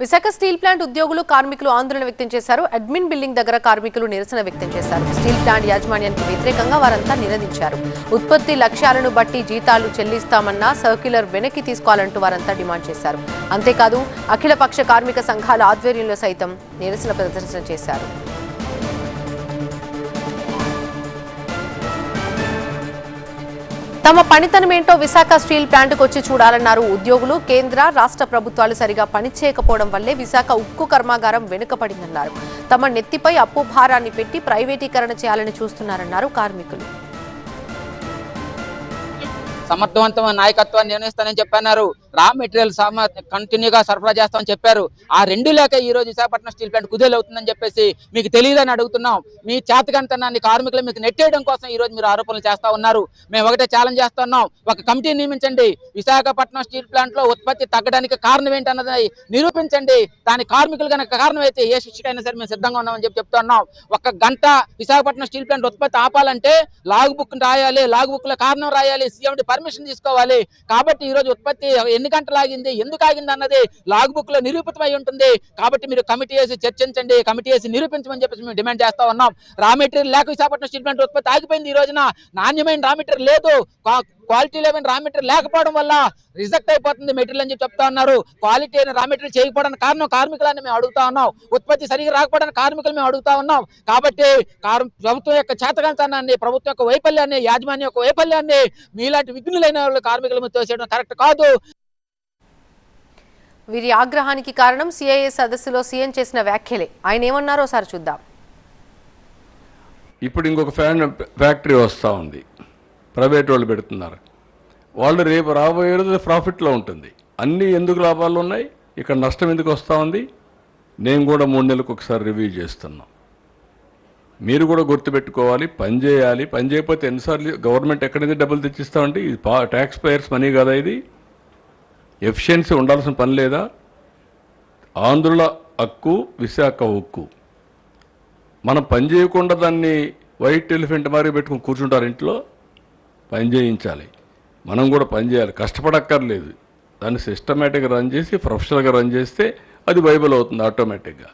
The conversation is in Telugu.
విశాఖ స్టీల్ ప్లాంట్ ఉద్యోగులు కార్మికులు ఆందోళన వ్యక్తం చేశారు. అడ్మిన్ బిల్డింగ్ దగ్గర కార్మికులు నిరసన వ్యక్తం చేశారు. స్టీల్ ప్లాంట్ యాజమాన్యానికి వ్యతిరేకంగా వారంతా నినదించారు. ఉత్పత్తి లక్ష్యాలను బట్టి జీతాలు చెల్లిస్తామన్న సర్క్యులర్ వెనక్కి తీసుకోవాలంటూ వారంతా డిమాండ్ చేశారు. అంతేకాదు అఖిలపక్ష కార్మిక సంఘాల ఆధ్వర్యంలో సైతం నిరసన ప్రదర్శన చేశారు. తమ పనితనమేంటో విశాఖ స్టీల్ ప్లాంట్కు వచ్చి చూడాలన్నారు ఉద్యోగులు. కేంద్ర రాష్ట్ర ప్రభుత్వాలు సరిగా పనిచేయకపోవడం వల్లే విశాఖ ఉక్కు కర్మాగారం వెనుకపడిందన్నారు తమ నెత్తిపై అప్పు భారాన్ని పెట్టి ప్రైవేటీకరణ చేయాలని చూస్తున్నారన్నారు కార్మికులు. సమర్థవంతమైన నాయకత్వాన్ని నిర్ణయిస్తానని చెప్పన్నారు. రా మెటీరియల్ కంటిన్యూగా సరఫరా చేస్తామని చెప్పారు. ఆ రెండు లేక ఈ రోజు విశాఖపట్నం స్టీల్ ప్లాంట్ కుదేలు అవుతుందని చెప్పేసి మీకు తెలియదని అడుగుతున్నాం. మీ చేతకంతనాన్ని కార్మికులు మీకు నెట్టేయడం కోసం ఈ రోజు మీరు ఆరోపణలు చేస్తా ఉన్నారు. మేము ఒకటే ఛాలెంజ్ చేస్తున్నాం. ఒక కమిటీ నియమించండి. విశాఖపట్నం స్టీల్ ప్లాంట్లో ఉత్పత్తి తగ్గడానికి కారణం ఏంటన్నది నిరూపించండి. దాని కార్మికులు కనుక కారణం అయితే ఏ శిక్షకైనా సరే మేము సిద్ధంగా ఉన్నామని చెప్పి చెప్తున్నాం ఒక గంట విశాఖపట్నం స్టీల్ ప్లాంట్ ఉత్పత్తి ఆపాలంటే లాగ్ బుక్ రాయాలి లాగ్ బుక్లో కారణం రాయాలి సీఎం పర్మిషన్ తీసుకోవాలి. కాబట్టి ఈ రోజు ఉత్పత్తి ఎన్ని గంటలు ఆగింది ఎందుకు ఆగింది అన్నది లాగ్ బుక్లో నిరూపితమై ఉంటుంది. కాబట్టి మీరు కమిటీ వేసి చర్చించండి కమిటీ వేసి నిరూపించమని చెప్పేసి మేము డిమాండ్ చేస్తా ఉన్నాం. రా మెటీరియల్ లేక విశాఖపట్నం స్టీల్ ప్లాంట్ ఉత్పత్తి ఆగిపోయింది ఈ రోజున. నాణ్యమైన రా మెటీరియల్ లేదు. క్వాలిటీ లేని రా మెటీరియల్ లేకపోవడం వల్ల రిజెక్ట్ అయిపోతుంది మెటీరియల్ అని చెప్పి చెప్తా ఉన్నారు. క్వాలిటీ అయిన రా మెటీరియల్ చేయకపోవడానికి కారణం కార్మికులని మేము అడుగుతా ఉన్నాం. ఉత్పత్తి సరిగా రాకపోవడానికి కార్మికులు మేము అడుగుతా ఉన్నాం. కాబట్టి ప్రభుత్వం యొక్క చేతకంతనాన్ని ప్రభుత్వం యొక్క వైఫల్యాన్ని యాజమాన్యం యొక్క వైఫల్యాన్ని మీలాంటి విఘ్నులైన వాళ్ళు కార్మికుల మీద తోసేయడం కరెక్ట్ కాదు. వీరి ఆగ్రహానికి కారణం సిఐఏ సదస్సులో సీఎం చేసిన వ్యాఖ్యలే. ఆయన ఏమన్నారో ఒకసారి చూద్దాం. ఇప్పుడు ఇంకొక ఫ్యాన్ ఫ్యాక్టరీ వస్తూ ఉంది. ప్రైవేట్ వాళ్ళు పెడుతున్నారు. వాళ్ళు రేపు రాబోయే రోజు ప్రాఫిట్లో ఉంటుంది. అన్నీ ఎందుకు లాభాలు ఉన్నాయి? ఇక్కడ నష్టం ఎందుకు వస్తూ ఉంది? నేను కూడా మూడు నెలలకు ఒకసారి రివ్యూ చేస్తున్నాం. మీరు కూడా గుర్తుపెట్టుకోవాలి పని చేయాలి. పని చేయకపోతే ఎన్నిసార్లు గవర్నమెంట్ ఎక్కడి నుంచి డబ్బులు తెచ్చిస్తామండి? ఇది పా ట్యాక్స్ పేయర్స్ మనీ కదా ఇది. ఎఫిషియన్సీ ఉండాల్సిన పని లేదా? ఆంధ్రుల హక్కు విశాఖ ఉక్కు మనం పని చేయకుండా దాన్ని వైట్ ఎలిఫెంట్ మరి పెట్టుకుని కూర్చుంటారు ఇంట్లో. పని చేయించాలి. మనం కూడా పని చేయాలి. కష్టపడక్కర్లేదు. దాన్ని సిస్టమేటిక్గా రన్ చేసి ప్రొఫెషనల్గా రన్ చేస్తే అది బైబిల్ అవుతుంది ఆటోమేటిక్గా